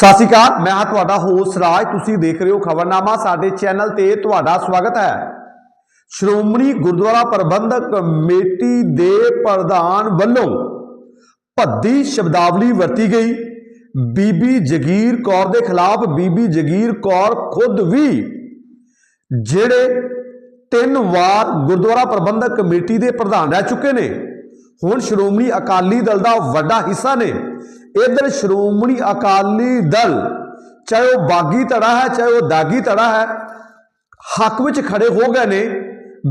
ਸਤਿ ਸ਼੍ਰੀ ਅਕਾਲ, ਮੈਂ ਹਾਂ ਤੁਹਾਡਾ ਹੋਸਟ ਰਾਜ, ਤੁਸੀਂ ਦੇਖ ਰਹੇ ਹੋ ਖਬਰਨਾਮਾ, ਸਾਡੇ ਚੈਨਲ ਤੇ ਤੁਹਾਡਾ ਸਵਾਗਤ ਹੈ। ਸ਼੍ਰੋਮਣੀ ਗੁਰਦੁਆਰਾ ਪ੍ਰਬੰਧਕ ਕਮੇਟੀ ਦੇ ਪ੍ਰਧਾਨ ਵੱਲੋਂ ਭੱਦੀ ਸ਼ਬਦਾਵਲੀ ਵਰਤੀ ਗਈ। ਬੀਬੀ ਜਗੀਰ ਕੌਰ ਦੇ ਖਿਲਾਫ ਬੀਬੀ ਜਗੀਰ ਕੌਰ ਖੁਦ ਵੀ ਜਿਹੜੇ ਤਿੰਨ ਵਾਰ ਗੁਰਦੁਆਰਾ ਪ੍ਰਬੰਧਕ ਕਮੇਟੀ ਦੇ ਪ੍ਰਧਾਨ ਰਹਿ ਚੁੱਕੇ ਨੇ, ਹੁਣ ਸ਼੍ਰੋਮਣੀ ਅਕਾਲੀ ਦਲ ਦਾ ਵੱਡਾ ਹਿੱਸਾ ਨੇ। ਇਧਰ ਸ਼੍ਰੋਮਣੀ ਅਕਾਲੀ ਦਲ, ਚਾਹੇ ਉਹ ਬਾਗੀ ਧੜਾ ਹੈ, ਚਾਹੇ ਉਹ ਦਾਗੀ ਧੜਾ ਹੈ, ਹੱਕ ਵਿੱਚ ਖੜੇ ਹੋ ਗਏ ਨੇ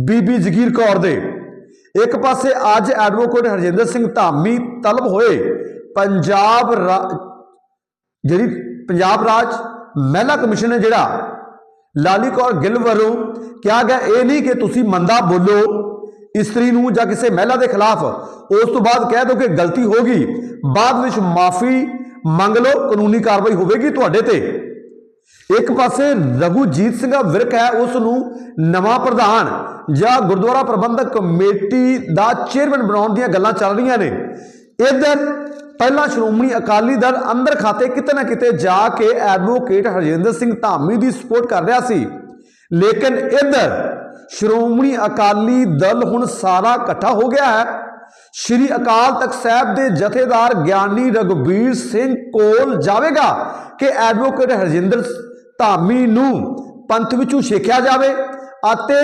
ਬੀਬੀ ਜਗੀਰ ਕੌਰ ਦੇ। ਇੱਕ ਪਾਸੇ ਅੱਜ ਐਡਵੋਕੇਟ ਹਰਜਿੰਦਰ ਸਿੰਘ ਧਾਮੀ ਤਲਬ ਹੋਏ ਪੰਜਾਬ ਰਾ- ਜਿਹੜੀ ਪੰਜਾਬ ਰਾਜ ਮਹਿਲਾ ਕਮਿਸ਼ਨ ਹੈ ਜਿਹੜਾ, ਲਾਲੀ ਕੌਰ ਗਿੱਲ ਵੱਲੋਂ ਕਿਹਾ ਗਿਆ, ਇਹ ਨਹੀਂ ਕਿ ਤੁਸੀਂ ਮੰਦਾ ਬੋਲੋ। ਇਸਤਰੀ ਨੂੰ ਜਾਂ ਕਿਸੇ ਮਹਿਲਾ ਦੇ ਖਿਲਾਫ, ਉਸ ਤੋਂ ਬਾਅਦ ਕਹਿ ਦਿਓ ਕਿ ਗਲਤੀ ਹੋ ਗਈ, ਬਾਅਦ ਵਿੱਚ ਮਾਫੀ ਮੰਗ ਲਓ, ਕਾਨੂੰਨੀ ਕਾਰਵਾਈ ਹੋਵੇਗੀ ਤੁਹਾਡੇ ਤੇ। ਇੱਕ ਪਾਸੇ ਰਘੂਜੀਤ ਸਿੰਘ ਵਿਰਕ ਹੈ, ਉਸ ਨੂੰ ਨਵਾਂ ਪ੍ਰਧਾਨ ਜਾਂ ਗੁਰਦੁਆਰਾ ਪ੍ਰਬੰਧਕ ਕਮੇਟੀ ਦਾ ਚੇਅਰਮੈਨ ਬਣਾਉਣ ਦੀਆਂ ਗੱਲਾਂ ਚੱਲ ਰਹੀਆਂ ਨੇ। ਇਧਰ ਪਹਿਲਾਂ ਸ਼੍ਰੋਮਣੀ ਅਕਾਲੀ ਦਲ ਅੰਦਰ ਖਾਤੇ ਕਿਤੇ ਨਾ ਕਿਤੇ ਜਾ ਕੇ ਐਡਵੋਕੇਟ ਹਰਜਿੰਦਰ ਸਿੰਘ ਧਾਮੀ ਦੀ ਸਪੋਰਟ ਕਰ ਰਿਹਾ ਸੀ। ਲੇਕਿਨ ਇਧਰ ਸ਼੍ਰੋਮਣੀ ਅਕਾਲੀ ਦਲ ਹੁਣ ਸਾਰਾ ਇਕੱਠਾ ਹੋ ਗਿਆ ਹੈ। ਸ਼੍ਰੀ ਅਕਾਲ ਤਖਤ ਸਾਹਿਬ ਦੇ ਜਥੇਦਾਰ ਗਿਆਨੀ ਰਗਵੀਰ ਸਿੰਘ ਕੋਲ ਜਾਵੇਗਾ ਕਿ ਐਡਵੋਕੇਟ ਹਰਜਿੰਦਰ ਧਾਮੀ ਨੂੰ ਪੰਥ ਵਿੱਚੋਂ ਛੇਕਿਆ ਜਾਵੇ ਅਤੇ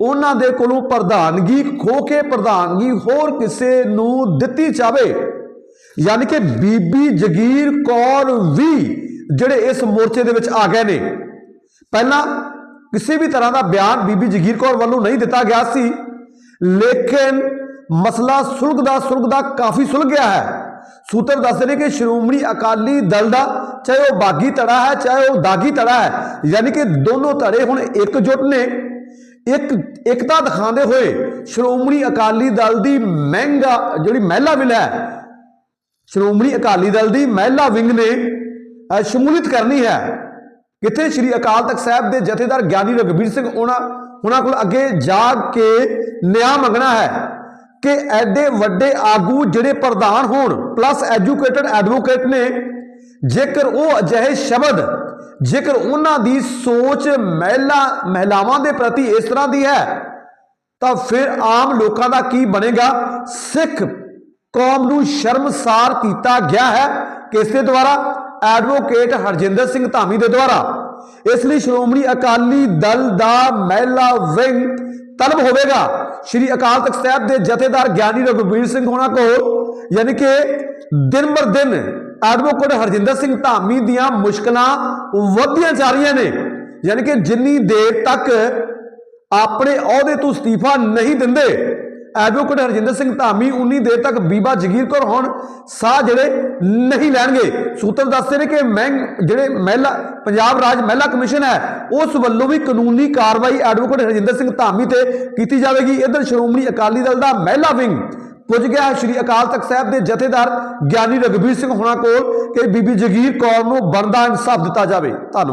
ਉਹਨਾਂ ਦੇ ਕੋਲੋਂ ਪ੍ਰਧਾਨਗੀ ਖੋ ਕੇ ਪ੍ਰਧਾਨਗੀ ਹੋਰ ਕਿਸੇ ਨੂੰ ਦਿੱਤੀ ਜਾਵੇ। ਯਾਨੀ ਕਿ ਬੀਬੀ ਜਗੀਰ ਕੌਰ ਵੀ ਜਿਹੜੇ ਇਸ ਮੋਰਚੇ ਦੇ ਵਿੱਚ ਆ ਗਏ ਨੇ। ਪਹਿਲਾਂ ਕਿਸੇ ਵੀ ਤਰ੍ਹਾਂ ਦਾ ਬਿਆਨ ਬੀਬੀ ਜਗੀਰ ਕੌਰ ਵੱਲੋਂ ਨਹੀਂ ਦਿੱਤਾ ਗਿਆ ਸੀ। ਲੇਕਿਨ ਮਸਲਾ ਸੁਲਗਦਾ ਸੁਲਗਦਾ ਕਾਫੀ ਸੁਲਝ ਗਿਆ ਹੈ। ਸੂਤਰ ਦੱਸਦੇ ਨੇ ਕਿ ਸ਼੍ਰੋਮਣੀ ਅਕਾਲੀ ਦਲ ਦਾ ਚਾਹੇ ਉਹ ਬਾਗੀ ਧੜਾ ਹੈ, ਚਾਹੇ ਉਹ ਦਾਗੀ ਧੜਾ ਹੈ, ਯਾਨੀ ਕਿ ਦੋਨੋਂ ਧੜੇ ਹੁਣ ਇਕਜੁੱਟ ਨੇ। ਇੱਕ, ਇਕਤਾ ਦਿਖਾਉਂਦੇ ਹੋਏ ਸ਼੍ਰੋਮਣੀ ਅਕਾਲੀ ਦਲ ਦੀ ਮਹਿੰਗਾ ਜਿਹੜੀ ਮਹਿਲਾ ਵਿਲ ਹੈ, ਸ਼੍ਰੋਮਣੀ ਅਕਾਲੀ ਦਲ ਦੀ ਮਹਿਲਾ ਵਿੰਗ ਨੇ ਸ਼ਮੂਲੀਅਤ ਕਰਨੀ ਹੈ। ਕਿੱਥੇ ਸ਼੍ਰੀ ਅਕਾਲ ਤਖਤ ਸਾਹਿਬ ਦੇ ਜਥੇਦਾਰ ਗਿਆਨੀ ਰਗਵੀਰ ਸਿੰਘ ਉਹਨਾਂ ਉਹਨਾਂ ਕੋਲ ਅੱਗੇ ਜਾ ਕੇ ਨਿਆਂ ਮੰਗਣਾ ਹੈ ਕਿ ਐਡੇ ਵੱਡੇ ਆਗੂ ਜਿਹੜੇ ਪ੍ਰਧਾਨ ਹੋਣ ਪਲੱਸ ਐਜੂਕੇਟਡ ਐਡਵੋਕੇਟ ਨੇ, ਜੇਕਰ ਉਹ ਅਜਿਹੇ ਸ਼ਬਦ, ਜੇਕਰ ਉਹਨਾਂ ਦੀ ਸੋਚ ਮਹਿਲਾ ਮਹਿਲਾਵਾਂ ਦੇ ਪ੍ਰਤੀ ਇਸ ਤਰ੍ਹਾਂ ਦੀ ਹੈ, ਤਾਂ ਫਿਰ ਆਮ ਲੋਕਾਂ ਦਾ ਕੀ ਬਣੇਗਾ? ਸਿੱਖ ਕੌਮ ਨੂੰ ਸ਼ਰਮਸਾਰ ਕੀਤਾ ਗਿਆ ਹੈ ਕਿਸ ਦੇ ਦੁਆਰਾ? ਐਡਵੋਕੇਟ ਹਰਜਿੰਦਰ ਸਿੰਘ ਧਾਮੀ ਦੇ ਦੁਆਰਾ। ਇਸ ਲਈ ਸ਼੍ਰੋਮਣੀ ਅਕਾਲੀ ਦਲ ਦਾ ਮਹਿਲਾ ਵਿੰਗ ਤਲਬ ਹੋਵੇਗਾ। ਸ਼੍ਰੀ ਅਕਾਲ ਤਖਤ ਸਾਹਿਬ ਦੇ ਜਥੇਦਾਰ ਗਿਆਨੀ ਰਘੁਬੀਰ ਸਿੰਘ ਹੋਣਾ ਕੋਲ, ਯਾਨੀ ਕਿ ਦਿਨ ਬਰ ਦਿਨ ਐਡਵੋਕੇਟ ਹਰਜਿੰਦਰ ਸਿੰਘ ਧਾਮੀ ਦੀਆਂ ਮੁਸ਼ਕਲਾਂ ਵਧਦੀਆਂ ਜਾ ਰਹੀਆਂ ਨੇ। ਯਾਨੀ ਕਿ ਜਿੰਨੀ ਦੇਰ ਤੱਕ ਆਪਣੇ ਅਹੁਦੇ ਤੋਂ ਅਸਤੀਫਾ ਨਹੀਂ ਦਿੰਦੇ ਐਡਵੋਕੇਟ ਹਰਜਿੰਦਰ ਸਿੰਘ ਧਾਮੀ ਉਨੀ ਦੇਰ ਤੱਕ ਬੀਬਾ ਜਗੀਰ ਕੌਰ ਹੁਣ ਸਾਹ ਜਿਹੜੇ ਨਹੀਂ ਲੈਣਗੇ। ਸੂਤਰ ਦੱਸਦੇ ਨੇ ਕਿ ਮਹਿੰ, ਜਿਹੜੇ ਮਹਿਲਾ, ਪੰਜਾਬ ਰਾਜ ਮਹਿਲਾ ਕਮਿਸ਼ਨ ਹੈ, ਉਸ ਵੱਲੋਂ ਵੀ ਕਾਨੂੰਨੀ ਕਾਰਵਾਈ ਐਡਵੋਕੇਟ ਹਰਜਿੰਦਰ ਸਿੰਘ ਧਾਮੀ ਤੇ ਕੀਤੀ ਜਾਵੇਗੀ। ਇਧਰ ਸ਼੍ਰੋਮਣੀ ਅਕਾਲੀ ਦਲ ਦਾ ਮਹਿਲਾ ਵਿੰਗ ਪੁੱਜ ਗਿਆ ਸ਼੍ਰੀ ਅਕਾਲ ਤਖਤ ਸਾਹਿਬ ਦੇ ਜਥੇਦਾਰ ਗਿਆਨੀ ਰਗਵੀਰ ਸਿੰਘ ਹੋਣਾ ਕੋਲ ਕਿ ਬੀਬੀ ਜਗੀਰ ਕੌਰ ਨੂੰ ਬਣਦਾ ਇਨਸਾਫ ਦਿੱਤਾ ਜਾਵੇ। ਧੰਨਵਾਦ।